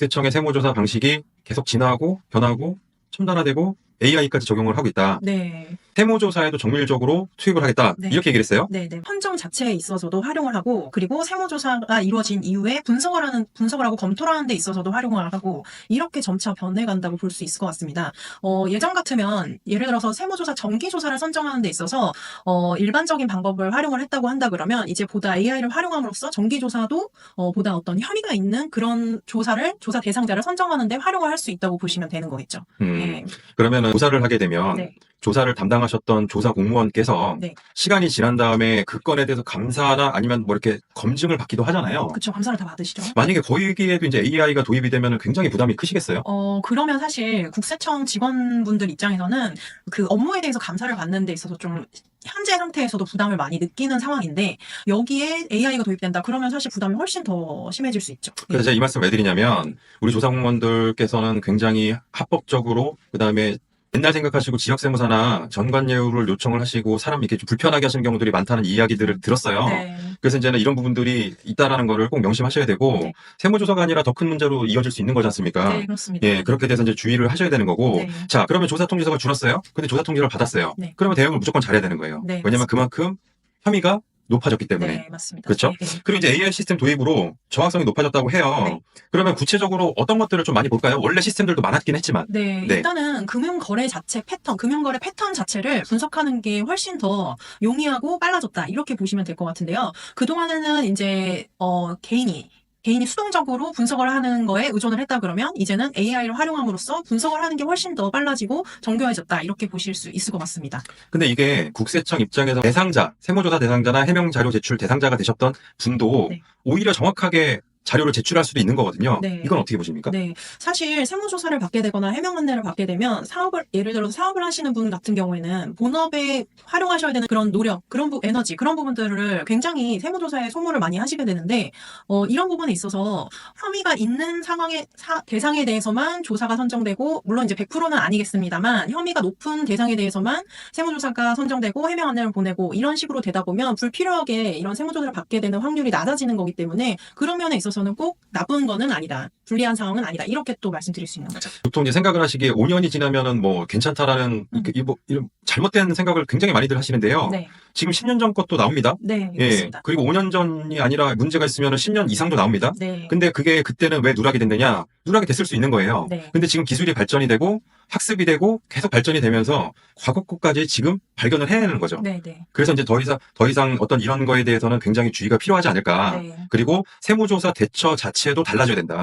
국세청의 세무조사 방식이 계속 진화하고 변하고 첨단화되고 AI까지 적용을 하고 있다. 네. 세무조사에도 정밀적으로 투입을 하겠다. 네. 이렇게 얘기를 했어요. 네, 네. 판정 자체에 있어서도 활용을 하고 그리고 세무조사가 이루어진 이후에 분석을 하는 분석을 하고 검토를 하는 데 있어서도 활용을 하고 이렇게 점차 변해간다고 볼 수 있을 것 같습니다. 어, 예전 같으면 예를 들어서 세무조사 정기조사를 선정하는 데 있어서 어, 일반적인 방법을 활용을 했다고 한다 그러면 이제 보다 AI를 활용함으로써 정기조사도 어, 보다 어떤 혐의가 있는 그런 조사를 조사 대상자를 선정하는 데 활용을 할 수 있다고 보시면 되는 거겠죠. 음, 네. 그러면은 조사를 하게 되면 네. 조사를 담당하셨던 조사 공무원께서 네. 시간이 지난 다음에 그 건에 대해서 감사나 아니면 뭐 이렇게 검증을 받기도 하잖아요. 그쵸. 감사를 다 받으시죠. 만약에 거기에도 이제 AI가 도입이 되면 굉장히 부담이 크시겠어요? 어, 그러면 사실 국세청 직원분들 입장에서는 그 업무에 대해서 감사를 받는 데 있어서 좀 현재 상태에서도 부담을 많이 느끼는 상황인데 여기에 AI가 도입된다 그러면 사실 부담이 훨씬 더 심해질 수 있죠. 그래서 제가 이 말씀 왜 드리냐면 우리 조사 공무원들께서는 굉장히 합법적으로 그다음에 옛날 생각하시고 지역세무사나 전관예우를 요청을 하시고 사람 이렇게 좀 불편하게 하시는 경우들이 많다는 이야기들을 들었어요. 네. 그래서 이제는 이런 부분들이 있다라는 거를 꼭 명심하셔야 되고 네. 세무조사가 아니라 더 큰 문제로 이어질 수 있는 거지 않습니까? 네, 그렇습니다. 예, 그렇게 돼서 이제 주의를 하셔야 되는 거고. 네. 자, 그러면 조사 통지서가 줄었어요? 근데 조사 통지서를 받았어요. 네. 그러면 대응을 무조건 잘해야 되는 거예요. 네, 왜냐면 맞습니다. 그만큼 혐의가 높아졌기 때문에. 네, 맞습니다. 그렇죠? 네, 네. 그리고 이제 AI 시스템 도입으로 정확성이 높아졌다고 해요. 네. 그러면 구체적으로 어떤 것들을 좀 많이 볼까요? 원래 시스템들도 많았긴 했지만. 네, 네. 일단은 금융 거래 자체 패턴, 금융 거래 패턴 자체를 분석하는 게 훨씬 더 용이하고 빨라졌다. 이렇게 보시면 될 것 같은데요. 그동안에는 이제, 어, 개인이, 개인이 수동적으로 분석을 하는 거에 의존을 했다 그러면 이제는 AI를 활용함으로써 분석을 하는 게 훨씬 더 빨라지고 정교해졌다. 이렇게 보실 수 있을 것 같습니다. 근데 이게 국세청 입장에서 대상자, 세무조사 대상자나 해명 자료 제출 대상자가 되셨던 분도 네. 오히려 정확하게 자료를 제출할 수도 있는 거거든요. 네. 이건 어떻게 보십니까? 네. 사실 세무조사를 받게 되거나 해명 안내를 받게 되면 사업을, 예를 들어서 사업을 하시는 분 같은 경우에는 본업에 활용하셔야 되는 그런 노력, 그런 부, 에너지, 그런 부분들을 굉장히 세무조사에 소모를 많이 하시게 되는데, 어, 이런 부분에 있어서 혐의가 있는 상황의, 사- 대상에 대해서만 조사가 선정되고, 물론 이제 100%는 아니겠습니다만, 혐의가 높은 대상에 대해서만 세무조사가 선정되고 해명 안내를 보내고, 이런 식으로 되다 보면 불필요하게 이런 세무조사를 받게 되는 확률이 낮아지는 거기 때문에, 그런 면에 있어서 는 꼭 나쁜 거는 아니다. 불리한 상황은 아니다. 이렇게 또 말씀드릴 수 있는 거죠. 보통 이제 생각을 하시기에 5년이 지나면은 뭐 괜찮다라는 음. 이, 뭐, 이런 잘못된 생각을 굉장히 많이들 하시는데요. 네. 지금 10년 전 것도 나옵니다. 네, 예. 그렇습니다. 그리고 5년 전이 아니라 문제가 있으면 10년 이상도 나옵니다. 네. 근데 그게 그때는 왜 누락이 됐느냐? 누락이 됐을 수 있는 거예요. 네. 근데 지금 기술이 발전이 되고 학습이 되고 계속 발전이 되면서 과거 것까지 지금 발견을 해내는 거죠. 네, 네. 그래서 이제 더 이상 더 이상 어떤 이런 거에 대해서는 굉장히 주의가 필요하지 않을까. 네. 그리고 세무조사 대처 자체도 달라져야 된다. 네.